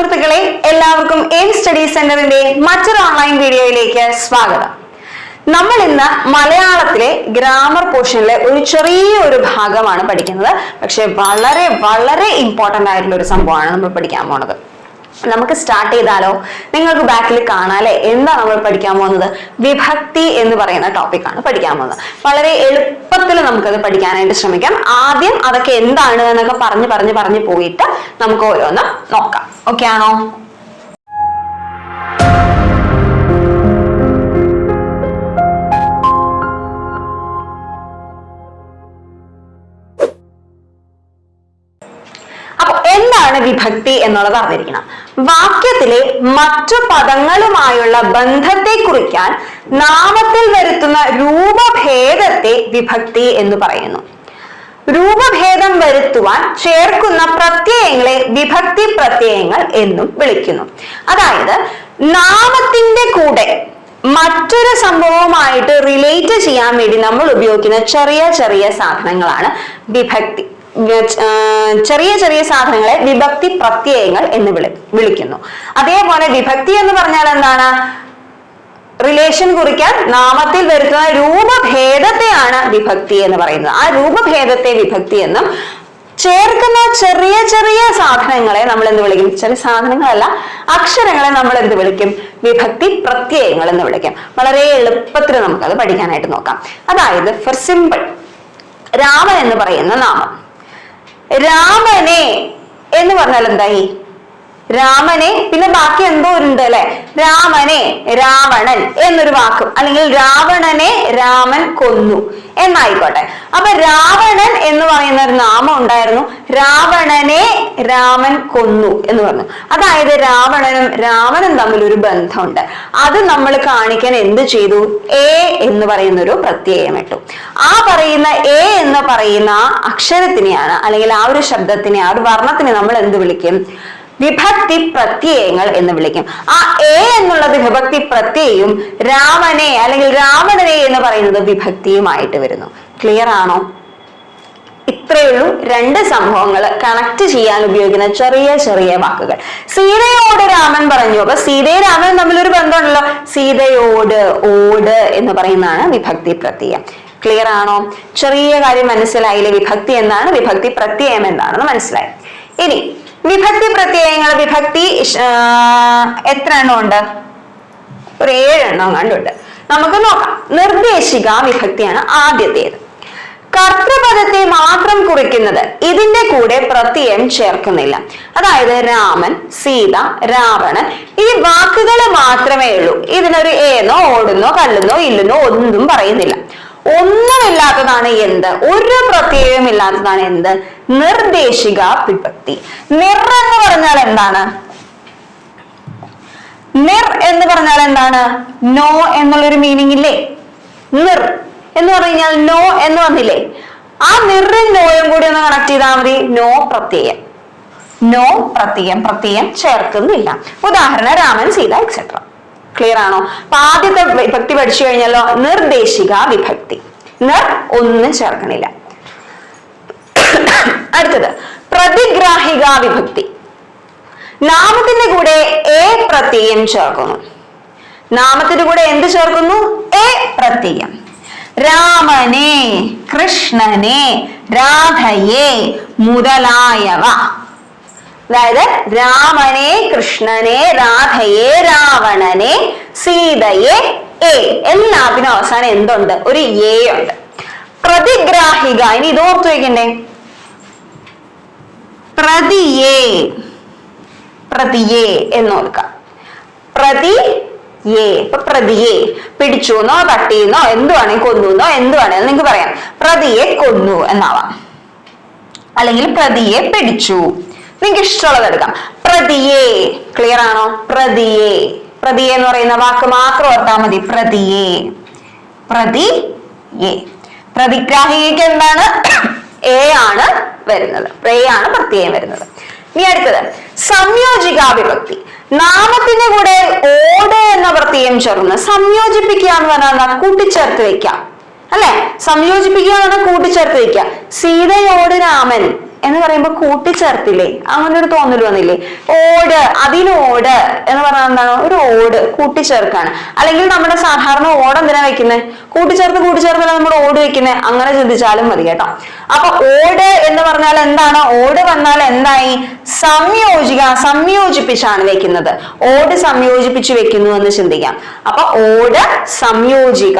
സുഹൃത്തുക്കളെ എല്ലാവർക്കും aim study സെന്ററിന്റെ മറ്റൊരു ഓൺലൈൻ വീഡിയോയിലേക്ക് സ്വാഗതം. നമ്മൾ ഇന്ന് മലയാളത്തിലെ ഗ്രാമർ പോർഷനിലെ ഒരു ചെറിയ ഒരു ഭാഗമാണ് പഠിക്കുന്നത്. പക്ഷെ വളരെ വളരെ ഇമ്പോർട്ടന്റ് ആയിട്ടുള്ള ഒരു സംഭവമാണ് നമ്മൾ പഠിക്കാൻ പോണത്. നമുക്ക് സ്റ്റാർട്ട് ചെയ്താലോ? നിങ്ങൾക്ക് ബാക്കിൽ കാണാല്ലേ എന്താ നമ്മൾ പഠിക്കാൻ പോകുന്നത്? വിഭക്തി എന്ന് പറയുന്ന ടോപ്പിക്കാണ് പഠിക്കാൻ പോകുന്നത്. വളരെ എളുപ്പത്തിൽ നമുക്കത് പഠിക്കാനായിട്ട് ശ്രമിക്കാം. ആദ്യം അതൊക്കെ എന്താണ് എന്നൊക്കെ പറഞ്ഞ് പറഞ്ഞ് പറഞ്ഞ് പോയിട്ട് നമുക്ക് ഓരോന്ന് നോക്കാം. ഓക്കെ ആണോ? എന്താണ് വിഭക്തി എന്നുള്ളത് അറിഞ്ഞിരിക്കണം. വാക്യത്തിലെ മറ്റു പദങ്ങളുമായുള്ള ബന്ധത്തെ കുറിക്കാൻ നാമത്തിൽ വരുത്തുന്ന രൂപഭേദത്തെ വിഭക്തി എന്ന് പറയുന്നു. രൂപഭേദം വരുത്തുവാൻ ചേർക്കുന്ന പ്രത്യയങ്ങളെ വിഭക്തി പ്രത്യയങ്ങൾ എന്നും വിളിക്കുന്നു. അതായത് നാമത്തിന്റെ കൂടെ മറ്റൊരു സംഭവവുമായിട്ട് റിലേറ്റ് ചെയ്യാൻ വേണ്ടി നമ്മൾ ഉപയോഗിക്കുന്ന ചെറിയ ചെറിയ സാധനങ്ങളാണ് വിഭക്തി. ചെറിയ ചെറിയ സാധനങ്ങളെ വിഭക്തി പ്രത്യയങ്ങൾ എന്ന് വിളി വിളിക്കുന്നു. അതേപോലെ വിഭക്തി എന്ന് പറഞ്ഞാൽ എന്താണ്? റിലേഷൻ കുറിക്കാൻ നാമത്തിൽ വരുത്തുന്ന രൂപഭേദത്തെയാണ് വിഭക്തി എന്ന് പറയുന്നത്. ആ രൂപഭേദത്തെ വിഭക്തി എന്നും ചേർക്കുന്ന ചെറിയ ചെറിയ സാധനങ്ങളെ നമ്മൾ എന്ത് വിളിക്കും? ചെറിയ സാധനങ്ങളല്ല അക്ഷരങ്ങളെ നമ്മൾ എന്ത് വിളിക്കും? വിഭക്തി പ്രത്യയങ്ങൾ എന്ന് വിളിക്കും. വളരെ എളുപ്പത്തിൽ നമുക്കത് പഠിക്കാനായിട്ട് നോക്കാം. അതായത് ഫോർ സിമ്പിൾ രാമൻ എന്ന് പറയുന്ന നാമം. രാമനെ എന്ന് പറഞ്ഞാൽ എന്തായി രാമനെ പിന്നെ ബാക്കി എന്തോ ഉണ്ട് അല്ലെ? രാമനെ രാവണൻ എന്നൊരു വാക്കും. അല്ലെങ്കിൽ രാവണനെ രാമൻ കൊന്നു എന്നായിക്കോട്ടെ. അപ്പൊ രാവണൻ എന്ന് പറയുന്ന ഒരു നാമം ഉണ്ടായിരുന്നു. രാവണനെ രാമൻ കൊന്നു എന്ന് പറഞ്ഞു. അതായത് രാവണനും രാമനും തമ്മിൽ ഒരു ബന്ധമുണ്ട്. അത് നമ്മൾ കാണിക്കാൻ എന്ത് ചെയ്തു? എ എന്ന് പറയുന്ന ഒരു പ്രത്യയം ഇട്ടു. ആ പറയുന്ന എ എന്ന് പറയുന്ന അക്ഷരത്തിനെയാണ് അല്ലെങ്കിൽ ആ ഒരു ശബ്ദത്തിനെ ആ ഒരു വർണത്തിനെ നമ്മൾ എന്ത് വിളിക്കും? വിഭക്തി പ്രത്യയങ്ങൾ എന്ന് വിളിക്കും. ആ എ എന്നുള്ളത് വിഭക്തി പ്രത്യയും രാമനെ അല്ലെങ്കിൽ രാവണനെ എന്ന് പറയുന്നത് വിഭക്തിയുമായിട്ട് വരുന്നു. ക്ലിയർ ആണോ? ഇത്രയുള്ളൂ രണ്ട് സംഭവങ്ങൾ കണക്ട് ചെയ്യാൻ ഉപയോഗിക്കുന്ന ചെറിയ ചെറിയ വാക്കുകൾ. സീതയോട് രാമൻ പറഞ്ഞു. അപ്പൊ സീതയും രാമനും തമ്മിലൊരു ബന്ധമുണ്ടല്ലോ. സീതയോട് ഓട് എന്ന് പറയുന്നതാണ് വിഭക്തി പ്രത്യയം. ക്ലിയർ ആണോ? ചെറിയ കാര്യം മനസ്സിലായില്ലേ? വിഭക്തി എന്താണ്? വിഭക്തി പ്രത്യയം എന്താണെന്ന് മനസ്സിലായി. ഇനി വിഭക്തി പ്രത്യയങ്ങൾ വിഭക്തി എത്ര എണ്ണം ഉണ്ട്? ഒരു ഏഴെണ്ണം കണ്ടുണ്ട്. നമുക്ക് നോക്കാം. നിർദ്ദേശിക വിഭക്തിയാണ് ആദ്യത്തേത്. കർത്തൃപദത്തെ മാത്രം കുറിക്കുന്നത് ഇതിന്റെ കൂടെ പ്രത്യയം ചേർക്കുന്നില്ല. അതായത് രാമൻ സീത രാവണൻ ഈ വാക്കുകൾ മാത്രമേ ഉള്ളൂ. ഇതിനൊരു ഏന്നോ ഓടുന്നോ കല്ലുന്നോ ഇല്ലുന്നോ ഒന്നും പറയുന്നില്ല. ഒന്നുമില്ലാത്തതാണ് എന്ത്? ഒരു പ്രത്യേകം ഇല്ലാത്തതാണ് എന്ത്? നിർദ്ദേശിക വിഭക്തി. നിർ എന്ന് പറഞ്ഞാൽ എന്താണ്? നിർ എന്ന് പറഞ്ഞാൽ എന്താണ്? നോ എന്നുള്ളൊരു മീനിങ് ഇല്ലേ? നിർ എന്ന് പറഞ്ഞു കഴിഞ്ഞാൽ നോ എന്ന് വന്നില്ലേ? ആ നിറും നോയും കൂടി ഒന്ന് കണക്ട് ചെയ്താൽ മതി. നോ പ്രത്യയം. നോ പ്രത്യയം. പ്രത്യയം ചേർക്കുന്നില്ല. ഉദാഹരണം രാമൻ സീത എക്സെട്ര ക്ലിയർ ആണോ? അപ്പൊ ആദ്യത്തെ വിഭക്തി പഠിച്ചു കഴിഞ്ഞല്ലോ. നിർദ്ദേശിക വിഭക്തി. നിർ ഒന്നും ചേർക്കണില്ല. അടുത്തത്. പ്രതിഗ്രാഹിക വിഭക്തി. നാമത്തിന്റെ കൂടെ എ പ്രത്യയം ചേർക്കുന്നു. നാമത്തിന്റെ കൂടെ എന്ത് ചേർക്കുന്നു? എ പ്രത്യയം. രാമനെ കൃഷ്ണനെ രാധയെ മുതലായവ. അതായത് രാമനെ കൃഷ്ണനെ രാധയെ രാവണനെ സീതയെ എ. എല്ലാത്തിനും അവസാനം എന്തുണ്ട്? ഒരു എ ഉണ്ട്. പ്രതിഗ്രാഹിക. ഇനി ഇത് ഓർത്തു വയ്ക്കണ്ടേ പ്രതിയേ പ്രതിയേ എന്ന് ഓർക്കാം പ്രതി ഏ ഇപ്പൊ പ്രതിയെ പിടിച്ചുന്നോ തട്ടിയെന്നോ എന്ത് വേണമെങ്കിൽ കൊന്നുന്നോ എന്ത് വേണമെങ്കിലും നിങ്ങൾക്ക് പറയാം. പ്രതിയെ കൊന്നു എന്നാവാം. അല്ലെങ്കിൽ പ്രതിയെ പിടിച്ചു. നിങ്ങൾക്ക് ഇഷ്ടമുള്ളത് എടുക്കാം. പ്രതിയെ. ക്ലിയർ ആണോ? പ്രതിയെ. പ്രതിയെ എന്ന് പറയുന്ന വാക്ക് മാത്രം ഓർത്താൽ മതി. പ്രതിയെ. പ്രതി എ എന്താണ്? എ ആണ് വരുന്നത്. എ ആണ് പ്രത്യയം വരുന്നത്. ഇനി അടുത്തത്. സംയോജിക വിഭക്തി നാമത്തിന്റെ കൂടെ ഓട് എന്ന പ്രത്യയം ചേർന്ന് സംയോജിപ്പിക്കുക എന്ന് പറഞ്ഞാൽ? കൂട്ടിച്ചേർത്ത് വെക്കാം അല്ലെ? സംയോജിപ്പിക്കുക എന്ന് പറഞ്ഞാൽ കൂട്ടിച്ചേർത്ത് വെക്കുക. സീതയോട് രാമൻ. എന്ന് പറയുമ്പോൾ കൂട്ടിച്ചേർത്തില്ലേ? അങ്ങനെ ഒരു തോന്നൽ വന്നില്ലേ? ഓട് അതിനോട് എന്ന് പറഞ്ഞാൽ എന്താണ്? ഒരു ഓട് കൂട്ടിച്ചേർക്കാണ്. അല്ലെങ്കിൽ നമ്മുടെ സാധാരണ ഓട് എന്തിനാ വെക്കുന്നത് കൂട്ടിച്ചേർത്ത് കൂട്ടിച്ചേർത്തല്ല നമ്മൾ ഓട് വെക്കുന്നത് അങ്ങനെ ചിന്തിച്ചാലും മതി കേട്ടോ. അപ്പൊ ഓട് എന്ന് പറഞ്ഞാൽ എന്താണ്? ഓട് വന്നാൽ എന്തായി? സംയോജിക സംയോജിപ്പിച്ചാണ് വെക്കുന്നത്. ഓട് സംയോജിപ്പിച്ച് വെക്കുന്നു എന്ന് ചിന്തിക്കാം. അപ്പൊ ഓട് സംയോജിക.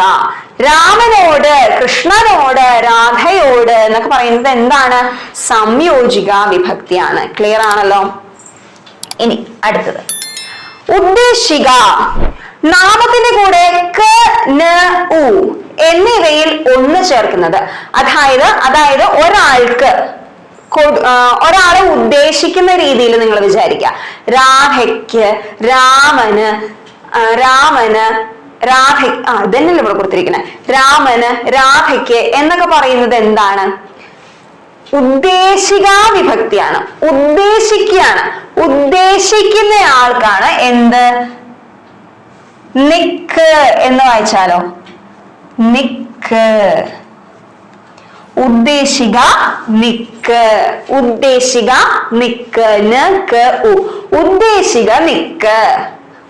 രാമനോട് കൃഷ്ണനോട് രാധയോട് എന്നൊക്കെ പറയുന്നത് എന്താണ്? സംയോജിക വിഭക്തിയാണ്. ക്ലിയർ ആണല്ലോ? ഇനി അടുത്തത്. ഉദ്ദേശിക. നാമത്തിന്റെ കൂടെ ക ന ഉ എന്നിവയിൽ ഒന്ന് ചേർക്കുന്നത്. അതായത് അതായത് ഒരാൾക്ക് ഒരാളെ ഉദ്ദേശിക്കുന്ന രീതിയിൽ നിങ്ങൾ വിചാരിക്കുക. രാധയ്ക്ക് രാമന് രാമന് രാധ ആ ഇതന്നെയല്ലേ ഇവിടെ കൊടുത്തിരിക്കുന്നത്. രാമന് രാധയ്ക്ക് എന്നൊക്കെ പറയുന്നത് എന്താണ്? ഉദ്ദേശികാ വിഭക്തിയാണ് ഉദ്ദേശിക്കുകയാണ്. ഉദ്ദേശിക്കുന്ന ആൾക്കാണ് എന്ത്? നിക്ക് എന്ന് വായിച്ചാലോ? നിക്ക്. ഉദ്ദേശിക നിക്ക്. ഉദ്ദേശിക നിക്ക്. നക്ക്. ഉ. ഉദ്ദേശിക നിക്ക്.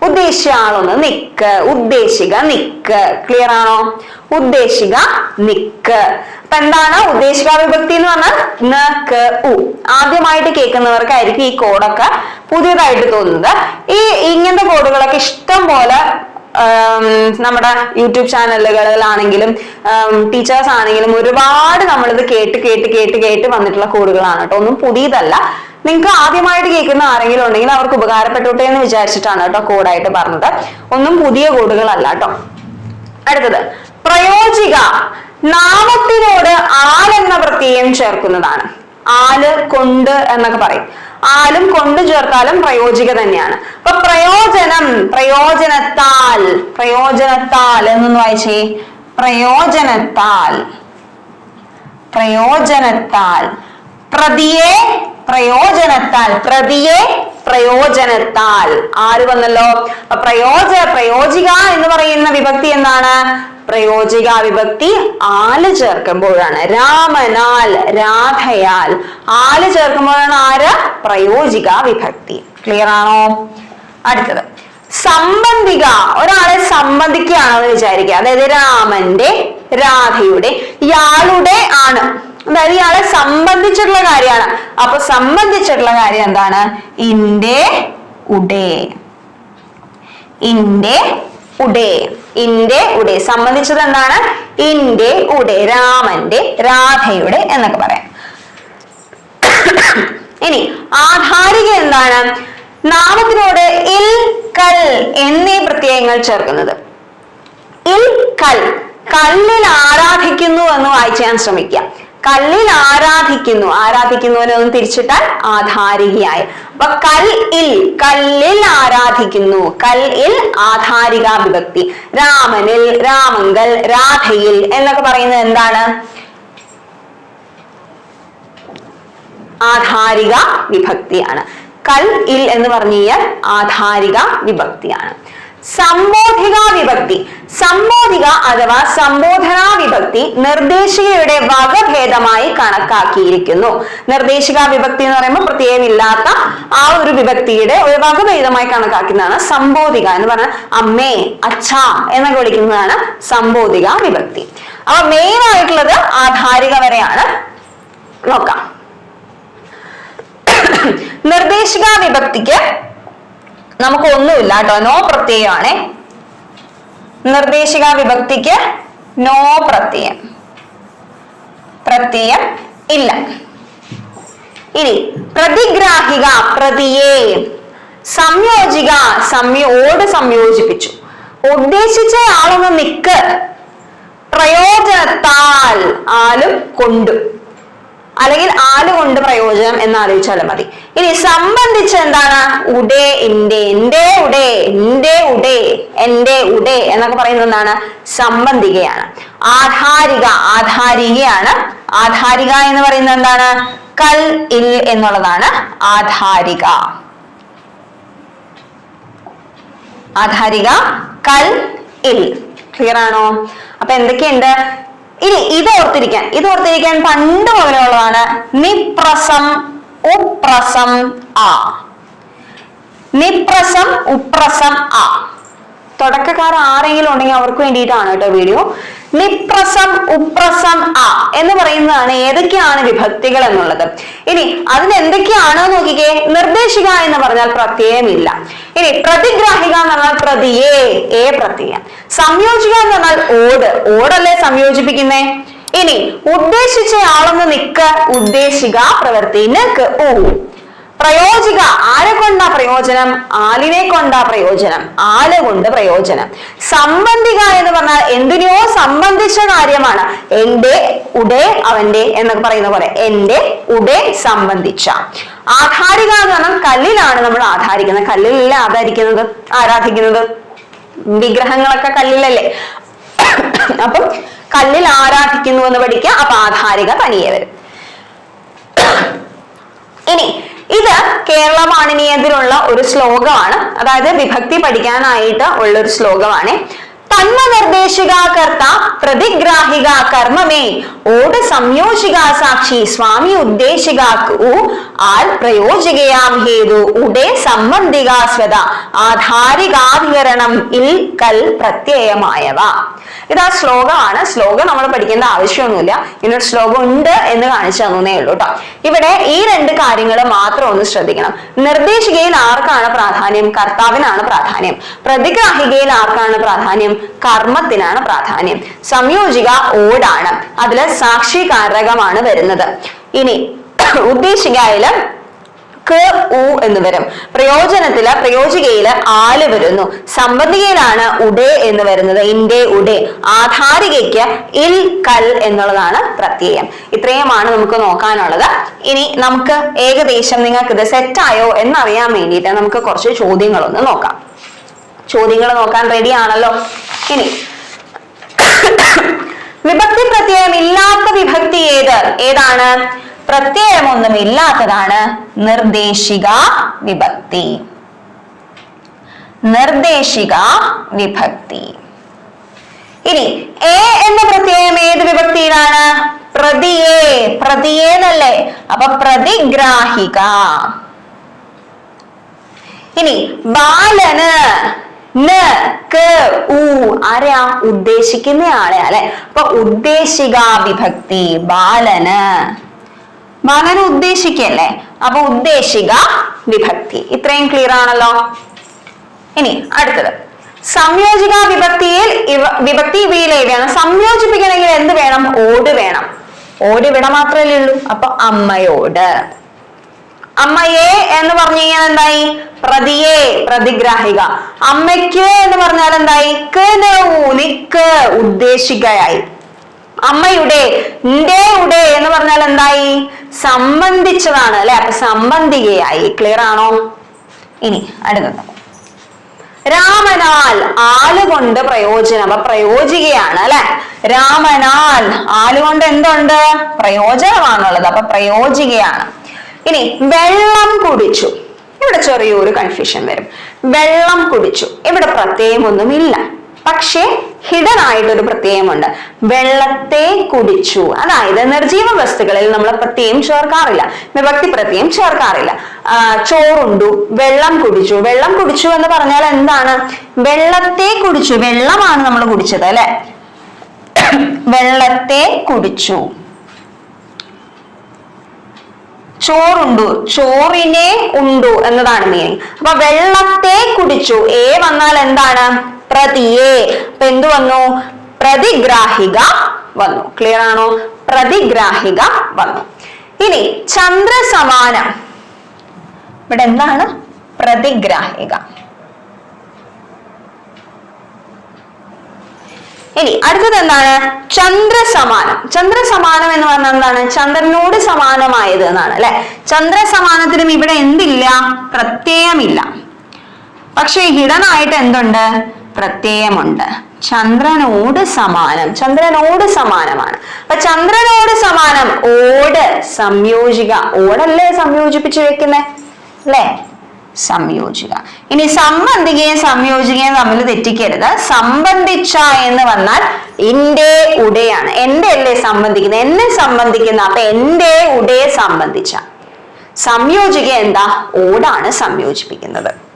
ഉദ്ദേശിയാണോന്ന് നിക്ക്. ഉദ്ദേശിക നിക്ക്. ക്ലിയർ ആണോ? ഉദ്ദേശിക നിക്ക്. അപ്പൊ എന്താണ് ഉദ്ദേശിക വിഭക്തി എന്ന് പറഞ്ഞാൽ നക്ക് ഉ. ആദ്യമായിട്ട് കേൾക്കുന്നവർക്കായിരിക്കും ഈ കോഡൊക്കെ പുതിയതായിട്ട് തോന്നുന്നത്. ഈ ഇങ്ങനത്തെ കോഡുകളൊക്കെ ഇഷ്ടം പോലെ നമ്മുടെ യൂട്യൂബ് ചാനലുകളിലാണെങ്കിലും ടീച്ചേഴ്സ് ആണെങ്കിലും ഒരുപാട് നമ്മളിത് കേട്ട് കേട്ട് കേട്ട് കേട്ട് വന്നിട്ടുള്ള കോഡുകളാണ് കേട്ടോ. ഒന്നും പുതിയതല്ല. നിങ്ങൾക്ക് ആദ്യമായിട്ട് കേൾക്കുന്ന ആരെങ്കിലും ഉണ്ടെങ്കിൽ അവർക്ക് ഉപകാരപ്പെട്ടോട്ടെ എന്ന് വിചാരിച്ചിട്ടാണ് കേട്ടോ കോഡായിട്ട് പറഞ്ഞത്. ഒന്നും പുതിയ കോഡുകളല്ല കേട്ടോ. അടുത്തത് പ്രയോജിക നാമത്തിനോട് ആൽ എന്ന പ്രത്യയം ചേർക്കുന്നതാണ്. ആൽ കൊണ്ട് എന്നൊക്കെ പറയും. ആലും കൊണ്ടു ചേർത്താലും പ്രയോജിക തന്നെയാണ്. അപ്പൊ പ്രയോജനം പ്രയോജനത്താൽ പ്രയോജനത്താൽ എന്നൊന്ന് വായിച്ചേ. പ്രയോജനത്താൽ പ്രയോജനത്താൽ. പ്രതിയെ പ്രയോജനത്താൽ പ്രതിയെ പ്രയോജനത്താൽ. ആര് വന്നല്ലോ? പ്രയോജ പ്രയോജിക എന്ന് പറയുന്ന വിഭക്തി എന്താണ്? പ്രയോജിക വിഭക്തി ആൽ ചേർക്കുമ്പോഴാണ്. രാമനാൽ രാധയാൽ ആൽ ചേർക്കുമ്പോഴാണ് ആര്? പ്രയോജിക വിഭക്തി ക്ലിയർ ആണോ? അടുത്തത്. സംബന്ധിക ഒരാളെ സംബന്ധിക്കുകയാണെന്ന് വിചാരിക്കുക. അതായത് രാമന്റെ രാധയുടെ ഇയാളുടെ ആണ്. അതായത് ഇയാളെ സംബന്ധിച്ചിട്ടുള്ള കാര്യമാണ്. അപ്പൊ സംബന്ധിച്ചിട്ടുള്ള കാര്യം എന്താണ്? ഇന്റെ ഉടേ. ഇന്റെ ഉടേ ഇന്റെ ഉടേ. സംബന്ധിച്ചത് എന്താണ് ഇന്റെ ഉടേ രാമന്റെ രാധയുടെ എന്നൊക്കെ പറയാം. ഇനി ആധാരിക എന്താണ്? നാമത്തിനോട് ഇൽ കൽ എന്നീ പ്രത്യയങ്ങൾ ചേർക്കുന്നത്. ഇൽ കൽ കല്ലിൽ ആരാധിക്കുന്നു എന്ന് വായിച്ചാൻ ശ്രമിക്കുക കല്ലിൽ ആരാധിക്കുന്നു ആരാധിക്കുന്നവനൊന്ന് തിരിച്ചിട്ടാൽ ആധാരികയായി. കൽ ഇൽ കല്ലിൽ ആരാധിക്കുന്നു. കൽ ഇൽ ആധാരിക വിഭക്തി. രാമനിൽ രാമങ്കൽ രാധയിൽ എന്നൊക്കെ പറയുന്നത് എന്താണ്? ആധാരിക വിഭക്തിയാണ്. കൽ ഇൽ എന്ന് പറഞ്ഞു കഴിഞ്ഞാൽ ആധാരിക വിഭക്തിയാണ്. സംബോധിക വിഭക്തി. സംബോധിക അഥവാ സംബോധനാ വിഭക്തി നിർദ്ദേശികയുടെ വകഭേദമായി കണക്കാക്കിയിരിക്കുന്നു. നിർദ്ദേശിക വിഭക്തി എന്ന് പറയുമ്പോൾ പ്രത്യേകമില്ലാത്ത ആ ഒരു വിഭക്തിയുടെ ഒരു വകഭേദമായി കണക്കാക്കുന്നതാണ് സംബോധിക എന്ന് പറഞ്ഞാൽ അമ്മേ അച്ഛ എന്നൊക്കെ വിളിക്കുന്നതാണ് സംബോധിക വിഭക്തി. അപ്പൊ മെയിൻ ആയിട്ടുള്ളത് ആധാരിക വരെയാണ്. നോക്കാം. നിർദ്ദേശിക വിഭക്തിക്ക് നമുക്ക് ഒന്നുമില്ല കേട്ടോ നോ പ്രത്യയമാണേ. നിർദ്ദേശിക വിഭക്തിക്ക് നോ പ്രത്യയം. പ്രത്യയം ഇല്ല. ഇനി പ്രതിഗ്രാഹിക പ്രതിയെ സംയോജിക സംയോട് സംയോജിപ്പിച്ചു. ഉദ്ദേശിച്ച ആളൊന്ന് നിക്ക്. പ്രയോജനത്താൽ ആലും കൊണ്ടു. അല്ലെങ്കിൽ ആൽ കൊണ്ട് പ്രയോജനം എന്ന് ആലോചിച്ചാലും മതി. ഇനി സംബന്ധിച്ച് എന്താണ്? ഉടേ ഇന്റെ എന്റെ ഉടേ എന്റെ ഉടേ എന്റെ ഉടേ എന്നൊക്കെ പറയുന്നത് എന്താണ്? സംബന്ധികയാണ്. ആധാരിക ആധാരികയാണ്. ആധാരിക എന്ന് പറയുന്നത് എന്താണ്? കൽ ഇൽ എന്നുള്ളതാണ് ആധാരിക. ആധാരിക കൽ ഇൽ. ക്ലിയർ ആണോ? അപ്പൊ എന്തൊക്കെയുണ്ട്? ഇനി ഇത് ഓർത്തിരിക്കാൻ ഇത് ഓർത്തിരിക്കാൻ പണ്ട് മുതലുള്ളതാണ് നിപ്രസം ഉപ്രസം ആ. നിപ്രസം ഉപ്രസം ആ. തുടക്കക്കാർ ആരെങ്കിലും ഉണ്ടെങ്കിൽ അവർക്ക് വേണ്ടിയിട്ടാണ് കേട്ടോ വീഡിയോ നിപ്രസം ഉപ്രസം ആ എന്ന് പറയുന്നതാണ് ഏതൊക്കെയാണ് വിഭക്തികൾ എന്നുള്ളത്. ഇനി അതിന് എന്തൊക്കെയാണ് നോക്കിക്കേ? നിർദ്ദേശിക എന്ന് പറഞ്ഞാൽ പ്രത്യയമില്ല. ഇനി പ്രതിഗ്രാഹിക എന്ന് പറഞ്ഞാൽ പ്രതിയേ ഏ പ്രത്യയം. സംയോജിക എന്ന് പറഞ്ഞാൽ ഓട്. ഓടല്ലേ സംയോജിപ്പിക്കുന്നേ? ഇനി ഉദ്ദേശിച്ച ആളെന്ന് നിക്ക് ഉദ്ദേശിക പ്രവൃത്തി നിക്ക് ഊ പ്രയോജിക ആരെ കൊണ്ടാ പ്രയോജനം? ആലിനെ കൊണ്ടാ പ്രയോജനം. ആല കൊണ്ട് പ്രയോജനം? സംബന്ധിക എന്ന് പറഞ്ഞാൽ എന്തിനെയോ സംബന്ധിച്ച കാര്യമാണ്. എന്റെ ഉടേ അവന്റെ എന്നൊക്കെ പറയുന്ന പോലെ എന്റെ ഉടേ സംബന്ധിച്ച. ആധാരിക എന്ന് പറഞ്ഞാൽ കല്ലിലാണ് നമ്മൾ ആധാരിക്കുന്നത്. കല്ലിലല്ലേ ആധാരിക്കുന്നത് ആരാധിക്കുന്നത്? വിഗ്രഹങ്ങളൊക്കെ കല്ലിലല്ലേ? അപ്പം കല്ലിൽ ആരാധിക്കുന്നു എന്ന് പഠിക്കുക അപ്പൊ ആധാരിക തനിയെ വരും. ഇനി ഇത് കേരള പാണിനീയത്തിലുള്ള ഒരു ശ്ലോകമാണ്. അതായത് വിഭക്തി പഠിക്കാനായിട്ട് ഉള്ള ഒരു ശ്ലോകമാണ്. തന്മ നിർദ്ദേശിക കർത്ത പ്രതിഗ്രാഹിക കർമ്മമേ ഓട് സംയോജിക സാക്ഷി സ്വാമി ഉദ്ദേശിക ആൽ പ്രയോജികയാം ഹേതു. ഉടേ സംബന്ധികാസ്വത ആധാരികാധികരണം ഇൽ കൽ പ്രത്യയമായവ. ഇത് ആ ശ്ലോകമാണ്. ശ്ലോകം നമ്മൾ പഠിക്കേണ്ട ആവശ്യമൊന്നുമില്ല. ഇങ്ങനൊരു ശ്ലോകം ഉണ്ട് എന്ന് കാണിച്ചു തന്നേ ഉള്ളൂ കേട്ടോ ഇവിടെ ഈ രണ്ട് കാര്യങ്ങൾ മാത്രം ഒന്ന് ശ്രദ്ധിക്കണം. നിർദ്ദേശികയിൽ ആർക്കാണ് പ്രാധാന്യം? കർത്താവിനാണ് പ്രാധാന്യം. പ്രതിഗ്രാഹികയിൽ ആർക്കാണ് പ്രാധാന്യം? കർമ്മത്തിനാണ് പ്രാധാന്യം. സംയോജിക ഓടാണ്. അതിൽ സാക്ഷികാരകമാണ് വരുന്നത്. ഇനി ഉദ്ദേശികയിൽ ഉ എന്ന് വരും. പ്രയോജനത്തിൽ പ്രയോജികയിൽ ആൽ വരുന്നു. സംബന്ധികയിലാണ് ഉടേ എന്ന് വരുന്നത്. ഇന്റെ ഉടേ. ആധാരികയ്ക്ക് ഇൽ കൽ എന്നുള്ളതാണ് പ്രത്യയം. ഇത്രയുമാണ് നമുക്ക് നോക്കാനുള്ളത്. ഇനി നമുക്ക് ഏകദേശം നിങ്ങൾക്ക് ഇത് സെറ്റായോ എന്നറിയാൻ വേണ്ടിയിട്ട് നമുക്ക് കുറച്ച് ചോദ്യങ്ങളൊന്ന് നോക്കാം. ചോദ്യങ്ങൾ നോക്കാൻ റെഡി ആണല്ലോ. ഇനി വിഭക്തി പ്രത്യയം ഇല്ലാത്ത വിഭക്തി ഏത്? ഏതാണ്? പ്രത്യയമൊന്നും ഇല്ലാത്തതാണ്. നിർദ്ദേശിക വിഭക്തി. നിർദ്ദേശിക വിഭക്തി. ഇനി എ എന്ന പ്രത്യയം ഏത് വിഭക്തിയിലാണ്? പ്രതിയെ. പ്രതിയേന്നല്ലേ അപ്പൊ പ്രതിഗ്രാഹിക. ഇനി ബാലന്. ആരെയാ? ഉദ്ദേശിക്കുന്ന ആളെ അല്ലെ? അപ്പൊ ഉദ്ദേശിക വിഭക്തി ബാലന്. ബാലന് ഉദ്ദേശിക്കല്ലേ? അപ്പൊ ഉദ്ദേശിക വിഭക്തി. ഇത്രയും ക്ലിയർ ആണല്ലോ? ഇനി അടുത്തത്. സംയോജിക വിഭക്തിയിൽ വിഭക്തി ഇവയിൽ ഏതാണ്? സംയോജിപ്പിക്കണമെങ്കിൽ എന്ത് വേണം? ഓട് വേണം. ഓട് ഇവിടെ മാത്രമല്ലേ ഉള്ളൂ. അപ്പൊ അമ്മയോട്. അമ്മയെ എന്ന് പറഞ്ഞു കഴിഞ്ഞാൽ എന്തായി? പ്രതിയെ പ്രതിഗ്രാഹിക. അമ്മയ്ക്ക് എന്ന് പറഞ്ഞാൽ എന്തായി? നിക്ക് ഉദ്ദേശിക്കയായി അമ്മയുടെ ഉടെ എന്ന് പറഞ്ഞാൽ എന്തായി? സംബന്ധിച്ചതാണ് അല്ലെ? അപ്പൊ സംബന്ധികയായി. ക്ലിയർ ആണോ? ഇനി അടുത്തത് രാമനാൽ ആലുകൊണ്ട് പ്രയോജനം. അപ്പൊ പ്രയോജികയാണ് അല്ലെ? രാമനാൽ ആലുകൊണ്ട് എന്തുണ്ട്? പ്രയോജനമാണുള്ളത്. അപ്പൊ പ്രയോജികയാണ്. ഇനി വെള്ളം കുടിച്ചു. ഇവിടെ ചെറിയൊരു കൺഫ്യൂഷൻ വരും. വെള്ളം കുടിച്ചു. ഇവിടെ പ്രത്യയമൊന്നുമില്ല പക്ഷേ ഹിഡൻ ആയിട്ടൊരു പ്രത്യയമുണ്ട് വെള്ളത്തെ കുടിച്ചു. അതായത് നിർജീവ വസ്തുക്കളിൽ നമ്മൾ പ്രത്യയം ചേർക്കാറില്ല. വിഭക്തി പ്രത്യയം ചേർക്കാറില്ല. ചോറുണ്ടു വെള്ളം കുടിച്ചു. വെള്ളം കുടിച്ചു എന്ന് പറഞ്ഞാൽ എന്താണ്? വെള്ളത്തെ കുടിച്ചു. വെള്ളമാണ് നമ്മൾ കുടിച്ചത് അല്ലെ? വെള്ളത്തെ കുടിച്ചു. ചോറുണ്ടു ചോറിനെ ഉണ്ടു എന്നതാണ് മീനിങ് അപ്പൊ വെള്ളത്തെ കുടിച്ചു. ഏ വന്നാൽ എന്താണ്? പ്രതിയെ. അപ്പൊ എന്തു വന്നു? പ്രതിഗ്രാഹിക വന്നു. ക്ലിയർ ആണോ? പ്രതിഗ്രാഹിക വന്നു. ഇനി ചന്ദ്രസമാനം. ഇവിടെ എന്താണ്? പ്രതിഗ്രാഹിക. ഇനി അടുത്തത് എന്താണ്? ചന്ദ്രസമാനം. ചന്ദ്രസമാനം എന്ന് പറഞ്ഞാൽ എന്താണ്? ചന്ദ്രനോട് സമാനമായത് എന്നാണ് അല്ലെ? ചന്ദ്രസമാനത്തിനും ഇവിടെ എന്തില്ല? പ്രത്യയമില്ല. പക്ഷെ ഹിടനായിട്ട് എന്തുണ്ട്? പ്രത്യയമുണ്ട്. ചന്ദ്രനോട് സമാനം. ചന്ദ്രനോട് സമാനമാണ്. അപ്പൊ ചന്ദ്രനോട് സമാനം. ഓട് സംയോജിക ഓടല്ലേ സംയോജിപ്പിച്ചു വെക്കുന്നേ? അല്ലേ? സംയോജിക. ഇനി സംബന്ധികയും സംയോജികയും തമ്മിൽ തെറ്റിക്കരുത്. സംബന്ധിച്ച എന്ന് വന്നാൽ എന്റെ ഉടയാണ്. എന്റെ അല്ലേ സംബന്ധിക്കുന്നത്? എന്നെ സംബന്ധിക്കുന്ന. അപ്പൊ എന്റെ ഉടയെ സംബന്ധിച്ച. സംയോജിക എന്താ? ഓടാണ് സംയോജിപ്പിക്കുന്നത്.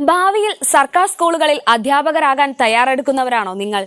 ഭാവിയിൽ സർക്കാർ സ്കൂളുകളിൽ അധ്യാപകരാകാൻ തയ്യാറെടുക്കുന്നവരാണോ നിങ്ങൾ?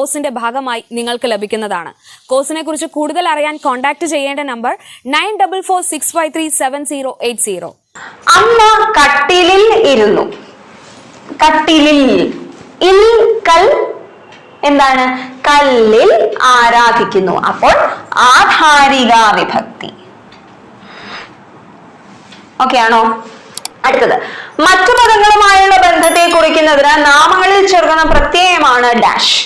കോഴ്സിന്റെ ഭാഗമായി നിങ്ങൾക്ക് ലഭിക്കുന്നതാണ്. കോഴ്സിനെ കുറിച്ച് കൂടുതൽ അറിയാൻ കോൺടാക്ട് ചെയ്യേണ്ട number nine double four six five three seven zero eight zero. അമ്മ കട്ടിലിൽ ഇരുന്നു. കട്ടിലിൽ ഇൽ കൽ എന്താണ്? കല്ലിൽ ആരാധിക്കുന്നു. അപ്പോൾ ആധാരിക വിഭക്തി. ഓക്കെ ആണോ? അടുത്തത്. മറ്റു പദങ്ങളുമായുള്ള ബന്ധത്തെ കുറിക്കുന്നതിന് നാമങ്ങളിൽ ചേർക്കുന്ന പ്രത്യയമാണ് ഡാഷ്.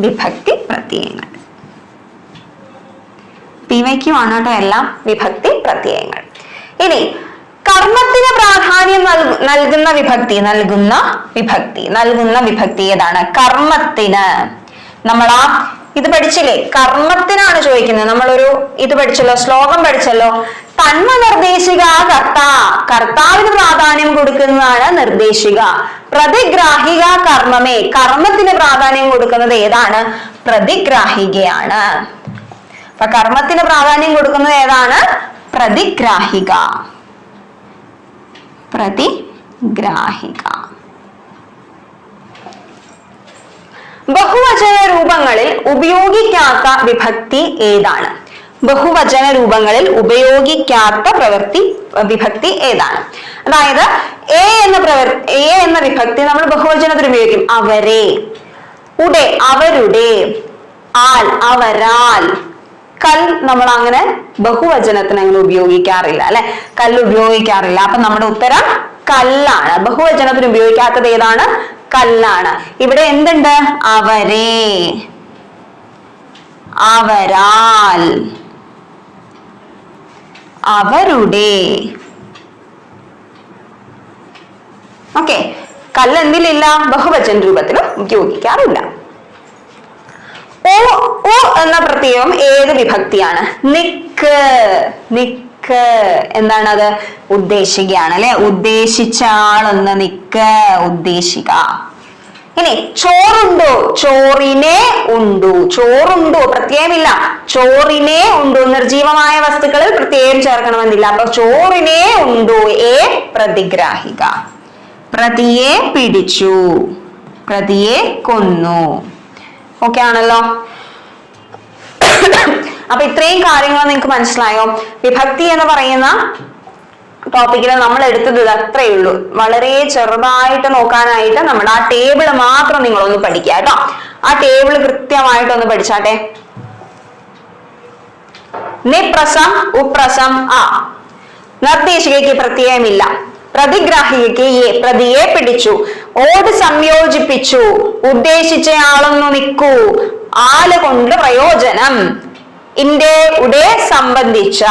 വിഭക്തി പ്രത്യയങ്ങൾ. പി ആണ് എല്ലാം വിഭക്തി പ്രത്യയങ്ങൾ. ഇനി കർമ്മത്തിന് പ്രാധാന്യം നൽകു- നൽകുന്ന വിഭക്തി നൽകുന്ന വിഭക്തി നൽകുന്ന വിഭക്തി ഏതാണ്? കർമ്മത്തിന്. നമ്മൾ ആ ഇത് പഠിച്ചില്ലേ? കർമ്മത്തിനാണ് ചോദിക്കുന്നത്. നമ്മളൊരു ഇത് പഠിച്ചല്ലോ ശ്ലോകം പഠിച്ചല്ലോ. തന്മ നിർദ്ദേശിക കർത്ത. കർത്താവിന് പ്രാധാന്യം കൊടുക്കുന്നതാണ് നിർദ്ദേശിക. പ്രതിഗ്രാഹിക കർമ്മമേ കർമ്മത്തിന് പ്രാധാന്യം കൊടുക്കുന്നത് ഏതാണ്? പ്രതിഗ്രാഹികയാണ്. അപ്പൊ കർമ്മത്തിന് പ്രാധാന്യം കൊടുക്കുന്നത് ഏതാണ്? പ്രതിഗ്രാഹിക. പ്രതിഗ്രാഹിക. ബഹുവചന രൂപങ്ങളിൽ ഉപയോഗിക്കാത്ത വിഭക്തി ഏതാണ്? ബഹുവചന രൂപങ്ങളിൽ ഉപയോഗിക്കാത്ത പ്രവൃത്തി വിഭക്തി ഏതാണ്? അതായത് എ എന്ന പ്രവർ എ എന്ന വിഭക്തി നമ്മൾ ബഹുവചനത്തിൽ ഉപയോഗിക്കും. അവരെ ഉടെ അവരുടെ ആൽ അവരാൽ. കൽ നമ്മൾ അങ്ങനെ ബഹുവചനത്തിന് അങ്ങനെ ഉപയോഗിക്കാറില്ല അല്ലെ? കല്ല് ഉപയോഗിക്കാറില്ല. അപ്പൊ നമ്മുടെ ഉത്തരം കല്ലാണ്. ബഹുവചനത്തിന് ഉപയോഗിക്കാത്തത് ഏതാണ്? കല്ലാണ്. ഇവിടെ എന്തുണ്ട്? അവരെ. അവരാൽ. അവരുടെ. ഓക്കെ. കല്ല് എന്തിലില്ല? ബഹുവചന രൂപത്തിലും ഉപയോഗിക്കാറില്ല ഓ ഓ എന്ന പ്രത്യയം ഏത് വിഭക്തിയാണ്? നിക്ക്. നിക്ക്. എന്താണ് അത് ഉദ്ദേശിക്കുകയാണ് അല്ലെ? ഉദ്ദേശിച്ച ആളൊന്ന് നിക്ക് ഉദ്ദേശിക. ഇനി ചോറുണ്ടോ? ചോറിനെ ഉണ്ടു. ചോറുണ്ടോ? പ്രത്യേകമില്ല. ചോറിനെ ഉണ്ടു. നിർജീവമായ വസ്തുക്കളിൽ പ്രത്യേകം ചേർക്കണമെന്നില്ല. അപ്പൊ ചോറിനെ ഉണ്ടു. ഏ പ്രതിഗ്രാഹിക. പ്രതിയെ പിടിച്ചു. പ്രതിയെ കൊന്നു. ഓക്കെ ആണല്ലോ. അപ്പൊ ഇത്രയും കാര്യങ്ങൾ നിങ്ങൾക്ക് മനസ്സിലായോ? വിഭക്തി എന്ന് പറയുന്ന ടോപ്പിക്കിൽ നമ്മൾ എടുത്തത് ഇത് അത്രയേ ഉള്ളൂ. വളരെ ചെറുതായിട്ട് നോക്കാനായിട്ട് നമ്മുടെ ആ ടേബിൾ മാത്രം നിങ്ങളൊന്ന് പഠിക്കുക കേട്ടോ. ആ ടേബിൾ കൃത്യമായിട്ടൊന്ന് പഠിച്ചാട്ടെ. നിപ്രസം ഉപ്രസം ആ. നിർദ്ദേശികയ്ക്ക് പ്രത്യയമില്ല. പ്രതിഗ്രാഹികയ്ക്ക് എ പ്രതിയെ പിടിച്ചു. ഓട് സംയോജിപ്പിച്ചു. ഉദ്ദേശിച്ചയാളൊന്നു നിൽക്കൂ. ആൽ കൊണ്ട് പ്രയോജനം. ഇന്റെ ഉടെ സംബന്ധിച്ച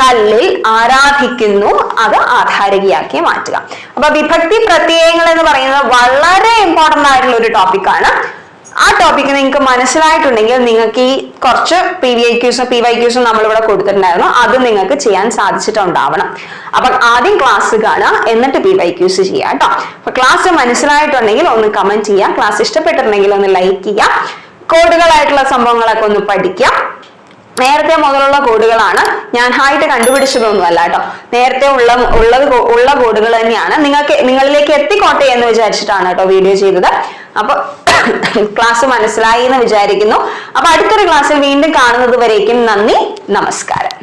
കല്ലിൽ ആരാധിക്കുന്നു അത് ആധാരികയാക്കി മാറ്റുക. അപ്പൊ വിഭക്തി പ്രത്യയങ്ങൾ എന്ന് പറയുന്നത് വളരെ ഇമ്പോർട്ടന്റ് ആയിട്ടുള്ള ഒരു ടോപ്പിക്കാണ് ആ ടോപ്പിക്ക് നിങ്ങൾക്ക് മനസ്സിലായിട്ടുണ്ടെങ്കിൽ നിങ്ങൾക്ക് ഈ കുറച്ച് പി വി ഐ ക്യൂസും പി വൈ ക്യൂസും നമ്മളിവിടെ കൊടുത്തിട്ടുണ്ടായിരുന്നു. അത് നിങ്ങൾക്ക് ചെയ്യാൻ സാധിച്ചിട്ടുണ്ടാവണം. അപ്പൊ ആദ്യം ക്ലാസ് കാണുക എന്നിട്ട് പി വൈ ക്യൂസ് ചെയ്യുക കേട്ടോ. അപ്പൊ ക്ലാസ് മനസ്സിലായിട്ടുണ്ടെങ്കിൽ ഒന്ന് കമന്റ് ചെയ്യുക. ക്ലാസ് ഇഷ്ടപ്പെട്ടിട്ടുണ്ടെങ്കിൽ ഒന്ന് ലൈക്ക് ചെയ്യുക. കോഡുകളായിട്ടുള്ള സംഭവങ്ങളൊക്കെ ഒന്ന് പഠിക്കുക. നേരത്തെ മുതലുള്ള കോഡുകളാണ് ഞാൻ ആയിട്ട് കണ്ടുപിടിച്ചതൊന്നും അല്ല കേട്ടോ. നേരത്തെ ഉള്ള ഉള്ളത് ഉള്ള കോഡുകൾ തന്നെയാണ്. നിങ്ങൾക്ക് നിങ്ങളിലേക്ക് എത്തിക്കോട്ടെ എന്ന് വിചാരിച്ചിട്ടാണ് കേട്ടോ വീഡിയോ ചെയ്തത്. അപ്പൊ ക്ലാസ് മനസ്സിലായി എന്ന് വിചാരിക്കുന്നു. അപ്പൊ അടുത്തൊരു ക്ലാസ്സിൽ വീണ്ടും കാണുന്നത് വരേക്കും നന്ദി. നമസ്കാരം.